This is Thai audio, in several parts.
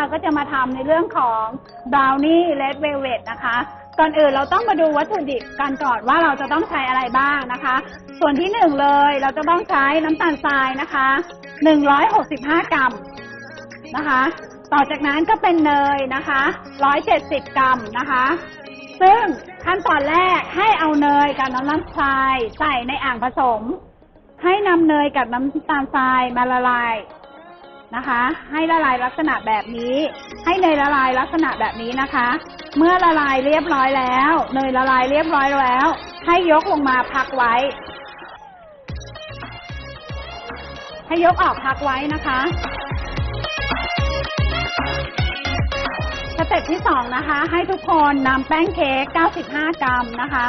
เราก็จะมาทำในเรื่องของบราวนี่เลดเวลเวตนะคะ ก่อนอื่นเราต้องมาดูวัตถุดิบกันก่อนว่าเราจะต้องใช้อะไรบ้างนะคะ ส่วนที่หนึ่งเลยเราจะต้องใช้น้ำตาลทรายนะคะ165กสิบห้ากรัมนะคะ ต่อจากนั้นก็เป็นเนยนะคะ170กรัมนะคะ ซึ่งขั้นตอนแรกให้เอาเนยกับน้ำน้ำทรายใส่ในอ่างผสม ให้นำเนยกับน้ำตาลทรายมาละลาย นะคะ ให้ละลายลักษณะแบบนี้ ให้เนยละลายลักษณะแบบนี้นะคะ เมื่อละลายเรียบร้อยแล้วเนยละลายเรียบร้อยแล้ว ให้ยกลงมาพักไว้ ให้ยกออกพักไว้นะคะสเต็ปที่สองนะคะ ให้ทุกคนนำแป้งเค้ก 95 กรัมนะคะ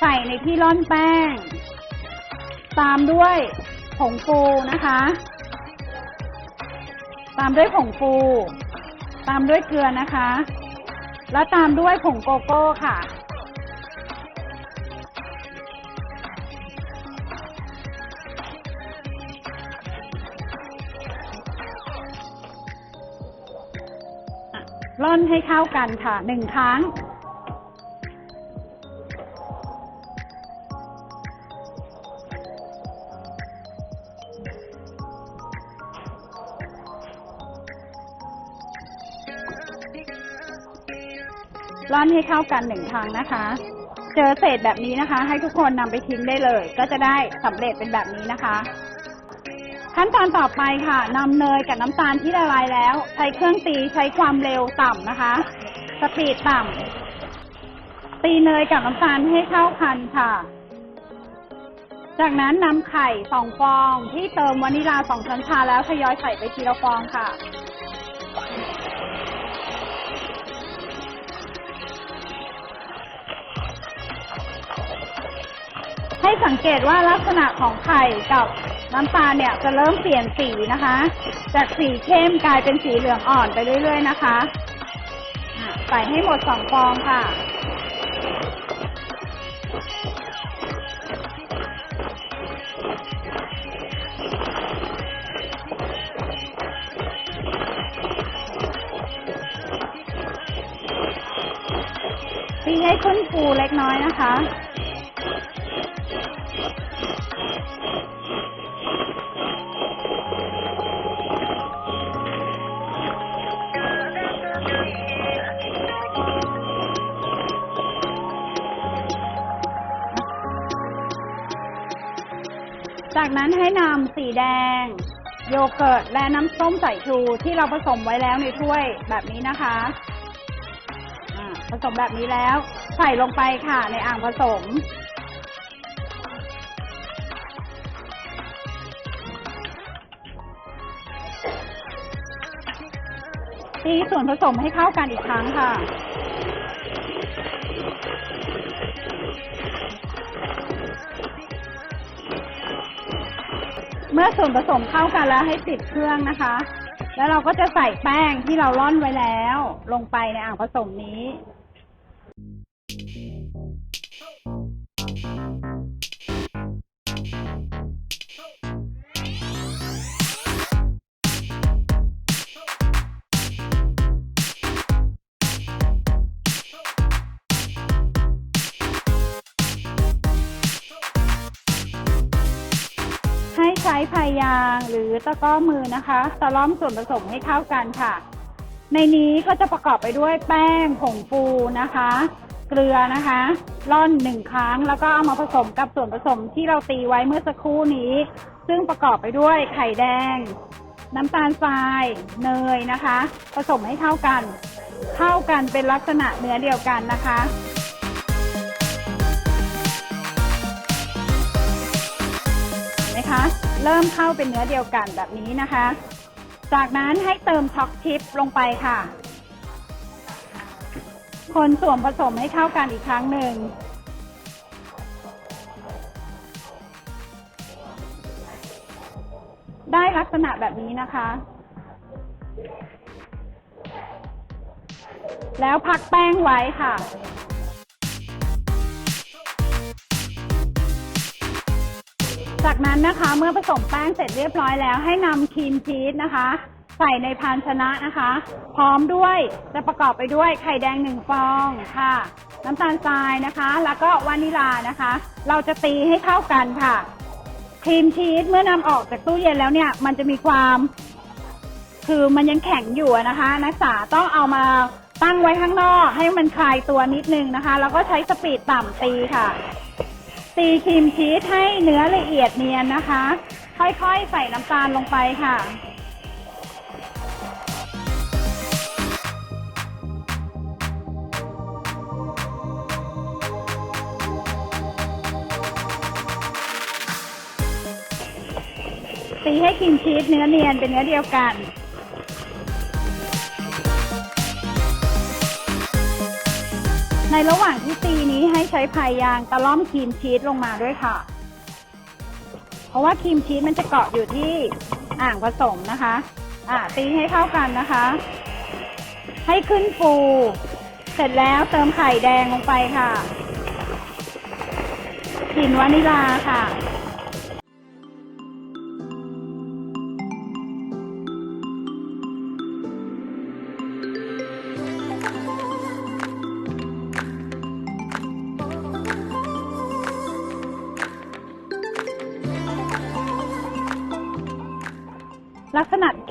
ใส่ในที่ร่อนแป้ง ตามด้วยผงฟูนะคะ ตามด้วยผงฟู ตามด้วยเกลือนะคะ แล้วตามด้วยผงโกโก้ค่ะ ร่อนให้เข้ากันค่ะหนึ่งครั้ง ร่อนให้เข้ากันหนึ่งครั้งนะคะ เจอเศษแบบนี้นะคะ ให้ทุกคนนำไปทิ้งได้เลย ก็จะได้สำเร็จเป็นแบบนี้นะคะ ขั้นตอนต่อไปค่ะนำเนยกับน้ำตาลที่ละลายแล้ว ใช้เครื่องตีใช้ความเร็วต่ำนะคะ สปีดต่ำตีเนยกับน้ำตาลให้เข้ากันค่ะจากนั้นนำไข่สองฟองที่เติมวานิลาสองช้อนชาแล้วทยอยใส่ไปทีละฟองค่ะ ให้สังเกตว่าลักษณะของไข่กับน้ำตาลเนี่ยจะเริ่มเปลี่ยนสีนะคะ จากสีเข้มกลายเป็นสีเหลืองอ่อนไปเรื่อย ๆ นะคะใส่ให้หมดสองฟองค่ะ ตีให้ข้นฟูเล็กน้อยนะคะ จากนั้นให้นำสีแดง โยเกิร์ตและน้ำส้มสายชูที่เราผสมไว้แล้วในถ้วยแบบนี้นะคะผสมแบบนี้แล้ว ใส่ลงไปค่ะในอ่างผสม ตีส่วนผสมให้เข้ากันอีกครั้งค่ะ เมื่อส่วนผสมเข้ากันแล้วให้ปิดเครื่องนะคะ แล้วเราก็จะใส่แป้งที่เราร่อนไว้แล้ว ลงไปในอ่างผสมนี้ ช้พายยางหรือตะกร้อมือนะคะตะล่อมส่วนผสมให้เข้ากันค่ะ ในนี้ก็จะประกอบไปด้วยแป้งผงฟูนะคะ เกลือนะคะร่อนหนึ่งครั้งแล้วก็เอามาผสมกับส่วนผสมที่เราตีไว้เมื่อสักครู่นี้ ซึ่งประกอบไปด้วยไข่แดง น้ำตาลทรายเนยนะคะ ผสมให้เข้ากัน เข้ากันเป็นลักษณะเนื้อเดียวกันนะคะนะคะ เริ่มเข้าเป็นเนื้อเดียวกันแบบนี้นะคะ จากนั้นให้เติมช็อกชิพลงไปค่ะ คนส่วนผสมให้เข้ากันอีกครั้งหนึ่ง ได้ลักษณะแบบนี้นะคะ แล้วพักแป้งไว้ค่ะ จากนั้นนะคะเมื่อผสมแป้งเสร็จเรียบร้อยแล้วให้นำครีมชีสนะคะ ใส่ในภาชนะนะคะ พร้อมด้วยจะประกอบไปด้วยไข่แดงหนึ่งฟองค่ะ น้ำตาลทรายนะคะ แล้วก็วานิลานะคะ เราจะตีให้เข้ากันค่ะครีมชีสเมื่อนำออกจากตู้เย็นแล้วเนี่ย มันจะมีความ คือมันยังแข็งอยู่นะคะนักศึกษาต้องเอามาตั้งไว้ข้างนอกให้มันคลายตัวนิดนึงนะคะ แล้วก็ใช้สปีดต่ำตีค่ะ ตีครีมชีสให้เนื้อละเอียดเนียนนะคะ ค่อยๆ ใส่น้ำตาลลงไปค่ะตีให้ครีมชีสเนื้อเนียนเป็นเนื้อเดียวกัน ในระหว่างที่ตีนี้ให้ใช้พายยางตะล่อมครีมชีสลงมาด้วยค่ะ เพราะว่าครีมชีสมันจะเกาะอยู่ที่อ่างผสมนะคะ อ่าตีให้เข้ากันนะคะ ให้ขึ้นฟู เสร็จแล้วเติมไข่แดงลงไปค่ะกลิ่นวานิลาค่ะ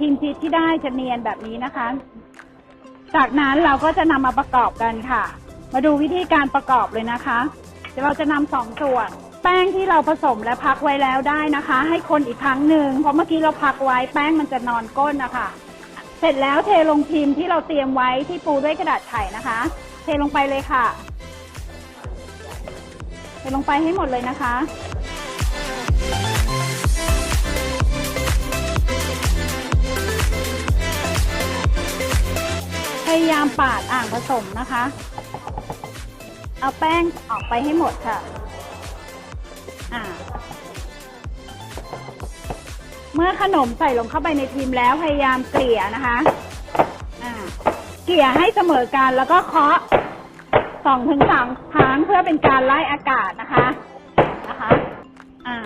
กษณะครีมชีสที่ได้จะเนียนแบบนี้นะคะ จากนั้นเราก็จะนำมาประกอบกันค่ะ มาดูวิธีการประกอบเลยนะคะเดี๋ยวเราจะนำสองส่วน แป้งที่เราผสมและพักไว้แล้วได้นะคะ ให้คนอีกครั้งหนึ่งเพราะเมื่อกี้เราพักไว้แป้งมันจะนอนก้นนะคะเสร็จแล้วเทลงพิมพ์ที่เราเตรียมไว้ที่ปูด้วยกระดาษไข่นะคะ เทลงไปเลยค่ะเทลงไปให้หมดเลยนะคะ ยายามปาดอ่างผสมนะคะ เอาแป้งออกไปให้หมดค่ะ อ่า เมื่อขนมใส่ลงเข้าไปในพิมพ์แล้วพยายามเกลี่ยนะคะ อ่า เกลี่ยให้เสมอกันแล้วก็เคาะสองถึงสามครั้งเพื่อเป็นการไล่อากาศนะคะ นะคะ อ่า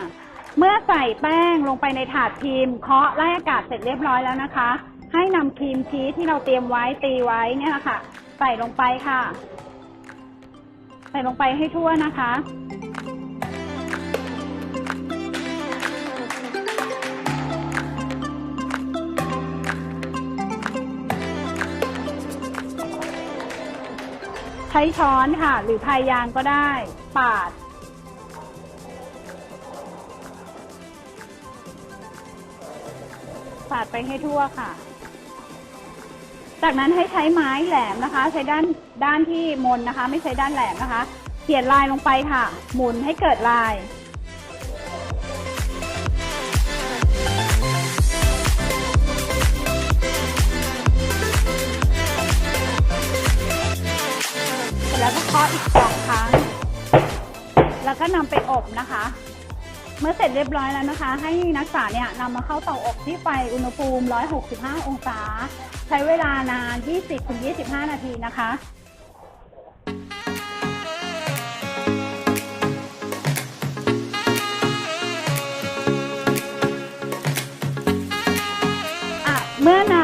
เมื่อใส่แป้งลงไปในถาดพิมพ์เคาะไล่อากาศเสร็จเรียบร้อยแล้วนะคะ ให้นำครีมชีสที่เราเตรียมไว้ตีไว้เนี่ยค่ะ ใส่ลงไปค่ะ ใส่ลงไปให้ทั่วนะคะ ใช้ช้อนค่ะ หรือพายยางก็ได้ ปาดปาดไปให้ทั่วค่ะ จากนั้นให้ใช้ไม้แหลมนะคะ ใช้ด้านด้านที่มนนะคะ ไม่ใช้ด้านแหลมนะคะ เขียนลายลงไปค่ะ หมุนให้เกิดลายเสร็จแล้วก็เคาะอีกสองครั้ง แล้วก็นำไปอบนะคะ เมื่อเสร็จเรียบร้อยแล้วนะคะ ให้นักศึกษาเนี่ยนำมาเข้าเตาอบที่ไฟอุณหภูมิ 165 องศา ใช้เวลานาน 20-25 นาทีนะคะอะเมื่อน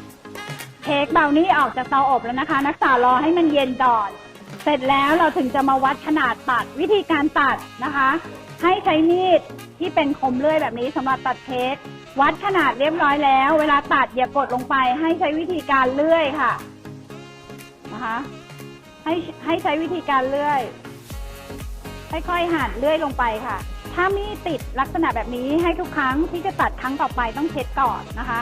ำเค้กเบราวนี่ออกจากเตาอบแล้วนะคะ นักศึกษารอให้มันเย็นก่อน เสร็จแล้วเราถึงจะมาวัดขนาดตัดวิธีการตัดนะคะ ให้ใช้มีดที่เป็นคมเลื่อยแบบนี้สำหรับตัดเค้กวัดขนาดเรียบร้อยแล้ว เวลาตัดอย่ากดลงไป ให้ใช้วิธีการเลื่อยค่ะนะคะให้ให้ใช้วิธีการเลื่อย ค่อยๆหั่นเลื่อยลงไปค่ะ ถ้ามีดติดลักษณะแบบนี้ให้ทุกครั้งที่จะตัดครั้งต่อไปต้องเช็ดก่อนนะคะ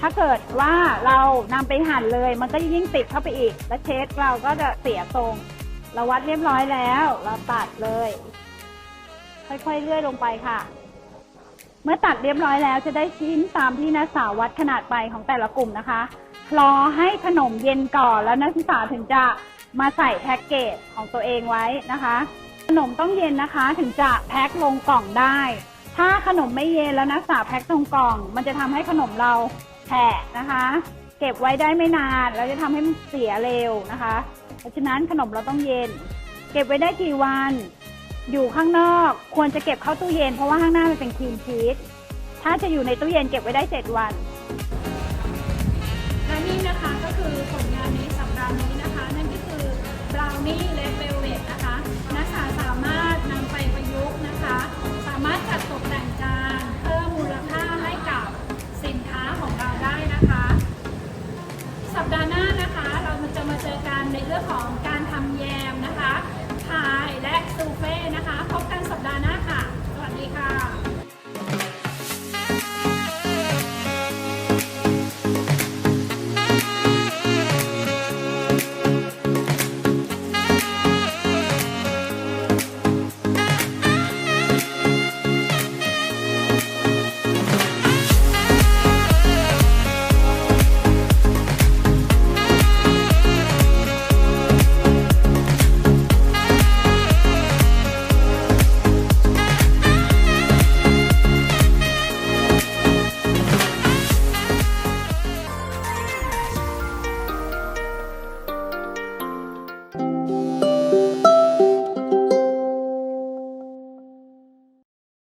ถ้าเกิดว่าเรานำไปหั่นเลย มันก็ยิ่งติดเข้าไปอีก และเช็ดเราก็จะเสียทรง เราวัดเรียบร้อยแล้ว เราตัดเลย ค่อยๆเลื่อยลงไปค่ะ เมื่อตัดเรียบร้อยแล้วจะได้ชิ้นตามที่นักศึกษาวัดขนาดไปของแต่ละกลุ่มนะคะรอให้ขนมเย็นก่อนแล้วนักศึกษาถึงจะมาใส่แพ็กเกจของตัวเองไว้นะคะ ขนมต้องเย็นนะคะถึงจะแพ็คลงกล่องได้ ถ้าขนมไม่เย็นแล้วนักศึกษาแพ็คลงกล่อง มันจะทำให้ขนมเราแฉะนะคะ เก็บไว้ได้ไม่นานแล้วจะทำให้มันเสียเร็วนะคะ เพราะฉะนั้นขนมเราต้องเย็น เก็บไว้ได้กี่วัน อยู่ข้างนอกควรจะเก็บเข้าตู้เย็นเพราะว่าข้างหน้ามันเป็นครีมชีสถ้าจะอยู่ในตู้เย็นเก็บไว้ได้ 7 วัน และนี่นะคะก็คือผลงานนี้สัปดาห์นี้นะคะ นั่นก็คือบราวนี่เละเบล